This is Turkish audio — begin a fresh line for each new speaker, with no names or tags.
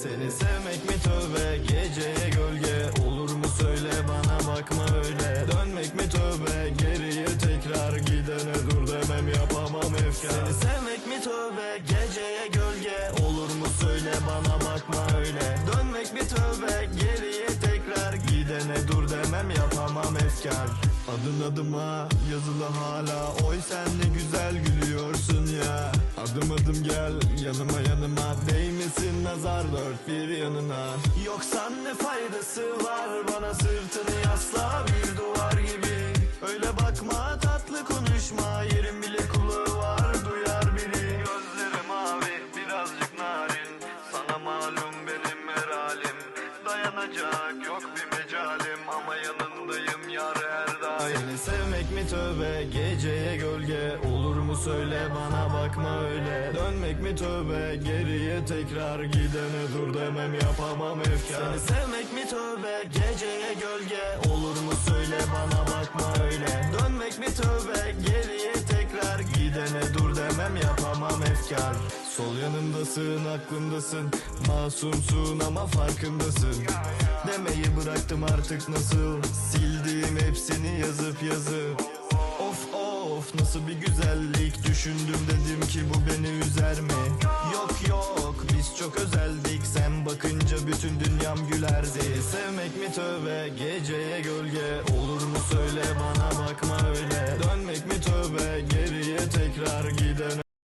Seni sevmek mi tövbe? Geceye gölge Olur mu? Söyle bana bakma öyle. Dönmek mi tövbe? Geriye tekrar Gidene dur demem yapamam efkar. Seni sevmek mi tövbe? Geceye gölge Olur mu? Söyle bana bakma öyle. Dönmek mi tövbe? Geriye tekrar Gidene dur demem yapamam efkar. Adın adıma yazılı hala. Oy sen ne güzel gülüyorsun yanıma Değmesin nazar dört bir yanına. Yoksa ne faydası var bana sırtını yasla bir duvar gibi? Öyle bakma tatlı konuşma yerin mi tövbe? Geceye gölge Olur mu söyle bana bakma öyle. Dönmek mi tövbe? Geriye tekrar Gidene dur demem yapamam efkar Seni sevmek mi tövbe? Geceye gölge Olur mu söyle bana bakma öyle. Dönmek mi tövbe? Geriye tekrar Gidene dur demem yapamam efkar Sol yanımdasın aklımdasın. Masumsun ama farkındasın. Demeyi bıraktım artık nasıl? Sildim hepsini yazıp yazıp nasıl bir güzellik Düşündüm dedim ki bu beni üzer mi? Yok yok biz çok özeldik. Sen bakınca bütün dünyam gülerdi. Sevmek mi tövbe? Geceye gölge Olur mu? Söyle bana bakma öyle